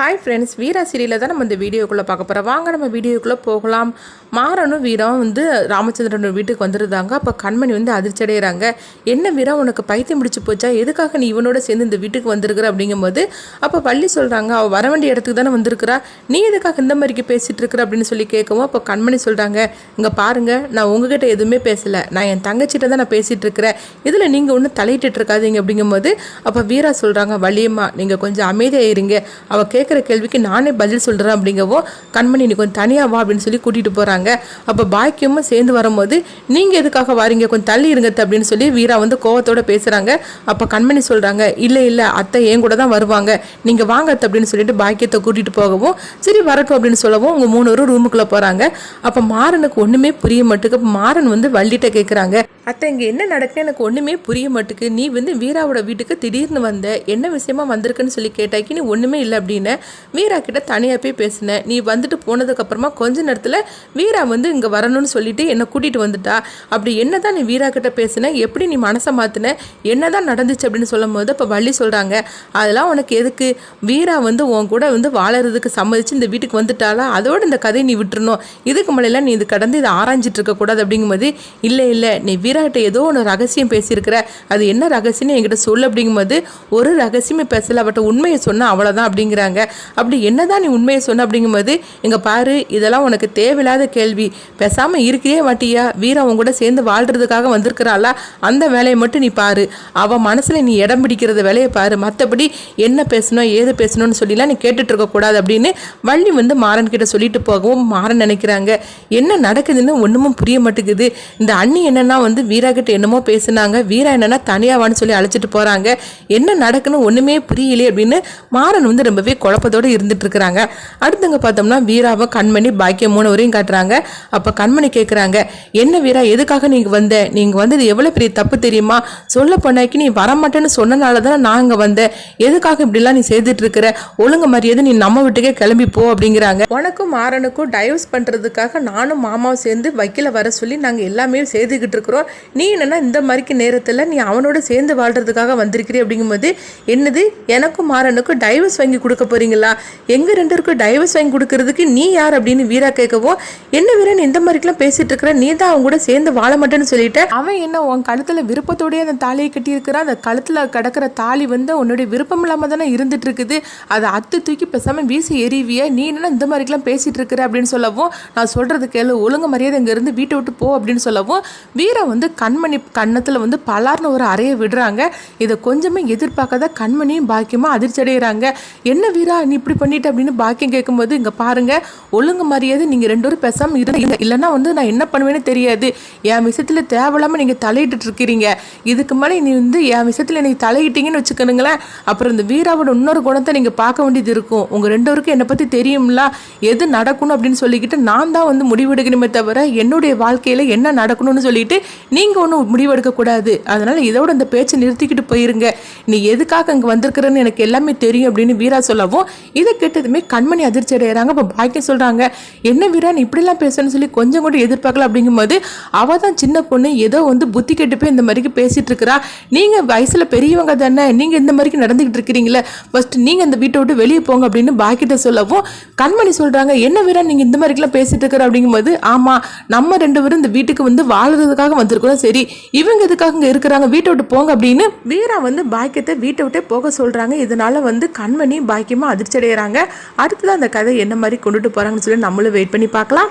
Hi friends வீரா சீரியலில் தான் நம்ம இந்த வீடியோக்குள்ளே பார்க்க போகிறோம் வாங்க நம்ம வீடியோக்குள்ளே போகலாம். மாறனும் வீரம் வந்து ராமச்சந்திரன் வீட்டுக்கு வந்துருந்தாங்க. அப்போ கண்மணி வந்து அதிர்ச்சி அடைகிறாங்க என்ன வீரா உனக்கு பைத்தியம் பிடிச்சி போச்சா? எதுக்காக நீ இவனோட சேர்ந்து இந்த வீட்டுக்கு வந்திருக்கிற? அப்படிங்கும்போது அப்போ பள்ளி சொல்கிறாங்க அவள் வர வேண்டிய இடத்துக்கு தானே வந்திருக்கிறா. நீ எதுக்காக இந்த மாதிரிக்கு பேசிகிட்டு இருக்கிற? அப்படின்னு சொல்லி கேட்கவும் அப்போ கண்மணி சொல்கிறாங்க இங்கே பாருங்கள் நான் உங்ககிட்ட எதுவுமே பேசலை. நான் என் தங்கச்சிட்ட தான் நான் பேசிகிட்டு இருக்கிறேன். இதில் நீங்கள் ஒன்றும் தலையிட்டு இருக்காதீங்க. அப்படிங்கும்போது அப்போ வீரா சொல்கிறாங்க வள்ளியம்மா நீங்கள் கொஞ்சம் அமைதியாயிருங்க. அவள் கேட்குற கேள்விக்கு நானே பதில் சொல்கிறேன் அப்படிங்கவோ கண்மணி நீ கொஞ்சம் தனியாக வா அப்படின்னு சொல்லி கூட்டிகிட்டு போகிறாங்க அப்போ பாக்கியமும் சேர்ந்து வரும்போது நீங்கள் எதுக்காக வாரீங்க? கொஞ்சம் தள்ளி இருங்க அப்படின்னு சொல்லி வீரா வந்து கோவத்தோடு பேசுகிறாங்க அப்போ கண்மணி சொல்கிறாங்க இல்லை இல்லை அத்தை என் கூட தான் வருவாங்க. நீங்கள் வாங்க அப்படின்னு சொல்லிட்டு பாக்கியத்தை கூட்டிகிட்டு போகவும் சரி வரட்டும் அப்படின்னு சொல்லவும் உங்கள் மூணு பேரும் ரூமுக்குள்ளே போகிறாங்க அப்போ மாறனுக்கு ஒன்றுமே புரிய மாட்டுக்கு அப்போ மாறன் வந்து வள்ளிட்ட கேட்குறாங்க அத்தை இங்கே என்ன நடக்குன்னு எனக்கு ஒன்றுமே புரிய மாட்டுக்கு. நீ வந்து வீராவோட வீட்டுக்கு திடீர்னு வந்த என்ன விஷயமா வந்திருக்குன்னு சொல்லி கேட்டாக்கி நீ ஒன்றுமே இல்லை அப்படின்னு வீரா கிட்ட தனியாக போய் பேசினேன் நீ வந்துட்டு போனதுக்கப்புறமா கொஞ்ச நேரத்தில் வீரா வந்து இங்கே வரணும்னு சொல்லிட்டு என்னை கூட்டிகிட்டு வந்துட்டா. அப்படி என்ன தான் நீ வீரா கிட்ட பேசின? எப்படி நீ மனசை மாற்றின என்ன தான் நடந்துச்சு அப்படின்னு சொல்லும் போது இப்போ வள்ளி சொல்கிறாங்க அதெல்லாம் உனக்கு எதுக்கு? வீரா வந்து உன் கூட வந்து வாழறதுக்கு சம்மதிச்சு இந்த வீட்டுக்கு வந்துட்டாலா அதோட இந்த கதையை நீ விட்டுறணும். இதுக்கு மேலாம் நீ இது கடந்து இதை ஆராய்ஞ்சிட்டு இருக்கக்கூடாது அப்படிங்கும்போது இல்லை இல்லை. நீ வீராகிட்ட ஏதோ ஒன்று ரகசியம் பேசியிருக்கிற. அது என்ன ரகசியம்னு என்கிட்ட சொல்லு அப்படிங்கும்போது ஒரு ரகசியமே பேசல. அவட்ட உண்மையை சொன்னால் அவ்வளோதான் அப்படிங்கிறாங்க. அப்படி என்னதான் நீ உண்மையை சொன்ன அப்படிங்கும்போது இங்கே பாரு இதெல்லாம் உனக்கு தேவையில்லாத கேள்வி. பேசாமல் இருக்கிறே மாட்டியா? வீரா உன் கூட சேர்ந்து வாழ்கிறதுக்காக வந்திருக்கிறாளா? அந்த வேலையை மட்டும் நீ பாரு. அவள் மனசில் நீ இடம் பிடிக்கிறத வேலையை பாரு. மற்றபடி என்ன பேசணும் ஏது பேசணும்னு சொல்லிலாம் நீ கேட்டுட்டு இருக்கக்கூடாது அப்படின்னு வள்ளி வந்து மாறன் கிட்ட சொல்லிட்டு போகவும் மாறன் நினைக்கிறாங்க. என்ன நடக்குதுன்னு ஒன்றுமும் புரிய மாட்டேங்குது. இந்த அண்ணி என்னன்னா வந்து வீரா கிட்ட என்னமோ பேசுனாங்க. வீரா என்னன்னா தனியாவான்னு சொல்லி அழைச்சிட்டு போகிறாங்க என்ன நடக்குன்னு ஒன்றுமே புரியலையே அப்படின்னு மாறன் வந்து ரொம்பவே குழப்பத்தோடு இருந்துட்டு இருக்கிறாங்க. அடுத்தவங்க பார்த்தோம்னா வீராவை கண்மணி பாக்கியம் மூணு வரையும் காட்டுறாங்க. அப்போ கண்மணி கேட்குறாங்க என்ன வீரா எதுக்காக நீங்கள் வந்த? நீங்கள் வந்தது எவ்வளோ பெரிய தப்பு தெரியுமா? சொல்ல போனாக்கி நீ வரமாட்டேன்னு சொன்னனால தானே நான் இங்கே வந்தேன். எதுக்காக இப்படிலாம் நீ செய்துட்டு இருக்கிற? ஒழுங்கு மரியாதை நீ நம்ம வீட்டுக்கே கிளம்பி போ அப்படிங்கிறாங்க. உனக்கும் மாறனுக்கும் டைவர்ஸ் பண்ணுறதுக்காக நானும் மாமாவும் சேர்ந்து வக்கீல வர சொல்லி நாங்கள் எல்லாமே செய்துக்கிட்டு இருக்கிறோம். நீ என்னென்னா இந்த மாதிரிக்கு நேரத்தில் நீ அவனோட சேர்ந்து வாழ்கிறதுக்காக வந்திருக்கிறீ அப்படிங்கும்போது என்னது? எனக்கும் மாறனுக்கும் டைவர்ஸ் வாங்கி கொடுக்க போறீங்களா? எங்கள் ரெண்டு பேருக்கும் டைவர்ஸ் வாங்கி கொடுக்கறதுக்கு நீ யார் அப்படின்னு வீரா கேட்கவும் என்ன வீரன் இந்த மாதிரிக்கெல்லாம் பேசிட்டு இருக்கிற? நீ தான் அவங்க கூட சேர்ந்து வாழ மாட்டேன்னு சொல்லிட்டு அவன் என்ன உன் கழுத்தில் விருப்பத்தோடய அந்த தாலியை கட்டியிருக்கிறான் அந்த கழுத்தில் கிடக்கிற தாலி வந்து உன்னுடைய விருப்பம் இல்லாமல் தானே இருந்துட்டு இருக்குது. அதை அத்து தூக்கி பேசாமல் வீசி எறிவிய நீ என்ன இந்த மாதிரிக்கெல்லாம் பேசிகிட்டு இருக்கிற அப்படின்னு சொல்லவும் நான் சொல்கிறது கேளு ஒழுங்கு மரியாதை இங்கேருந்து வீட்டை விட்டு போ அப்படின்னு சொல்லவும் வீரை வந்து கண்மணி கன்னத்தில் வந்து பலார்னு ஒரு அறையை விடுறாங்க. இதை கொஞ்சமே எதிர்பார்க்காத கண்மணியும் பாக்கியமாக அதிர்ச்சி அடைகிறாங்க என்ன வீர நீ இப்படி பண்ணிட்ட அப்படின்னு பாக்கியம் கேட்கும்போது இங்கே பாருங்க ஒழுங்கு மரியாதை நீங்கள் ரெண்டு பேரும் பேசாமல் இருந்த இல்லைன்னா வந்து நான் என்ன பண்ணுவேன்னு தெரியாது. என் விஷயத்தில் தேவையில்லாமல் நீங்கள் தலையிட்டு இருக்கிறீங்க. இதுக்கு மேலே நீ வந்து என் விஷயத்தில் நீங்கள் தலையிட்டீங்கன்னு வச்சுக்கணுங்களேன் அப்புறம் இந்த வீராவோட இன்னொரு குணத்தை நீங்கள் பார்க்க வேண்டியது இருக்கும். உங்கள் ரெண்டு பேருக்கும் என்னை பற்றி தெரியும்ல. எது நடக்கணும் அப்படின்னு சொல்லிக்கிட்டு நான் தான் வந்து முடிவெடுக்கணுமே தவிர என்னுடைய வாழ்க்கையில் என்ன நடக்கணும்னு சொல்லிட்டு நீங்கள் ஒன்றும் முடிவெடுக்கக்கூடாது அதனால் இதோட அந்த பேச்சை நிறுத்திக்கிட்டு போயிருங்க. நீ எதுக்காக அங்கே வந்திருக்கிறன்னு எனக்கு எல்லாமே தெரியும் அப்படின்னு வீரா சொல்லவும் இதை கேட்டதுமே கண்மணி அதிர்ச்சி அடைகிறாங்க அப்போ பாக்கியம் சொல்கிறாங்க என்ன வீரா நீ இப்படிலாம் பேசணும்னு சொல்லி கொஞ்சம் கூட எதிர்பார்க்கல. அப்படிங்கும்போது அவள் தான் சின்ன பொண்ணு ஏதோ வந்து புத்தி கெட்டு போய் இந்த மாதிரிக்கு பேசிகிட்டு இருக்கிறா. நீங்கள் வயசில் பெரியவங்க தானே நீங்கள் இந்த மாதிரிக்கு நடந்துக்கிட்டு இருக்கிறீங்களே ஃபர்ஸ்ட் நீங்கள் இந்த வீட்டை விட்டு வெளியே போங்க அப்படின்னு பாக்கியத்தை சொல்லவும் கண்மணி சொல்கிறாங்க என்ன வீரா நீங்கள் இந்த மாதிரிக்கெல்லாம் பேசிட்டு இருக்கிற? அப்படிங்கும்போது ஆமாம் நம்ம ரெண்டு பேரும் இந்த வீட்டுக்கு வந்து வாழ்றதுக்காக வந்திருக்கிறோம். சரி இவங்க எதுக்காக இங்கே இருக்கிறாங்க? வீட்டை விட்டு போங்க. அப்படின்னு வீரா வந்து பாக்கியத்தை வீட்டை விட்டே போக சொல்கிறாங்க இதனால வந்து கண்மணி பாக்கியமாக அதிர்ச்சி அடைகிறாங்க அடுத்தது அந்த கதை என்ன மாதிரி கொண்டுட்டு போகிறாங்கன்னு சொல்லி நம்மளும் வெயிட் பண்ணி பார்க்கலாம்.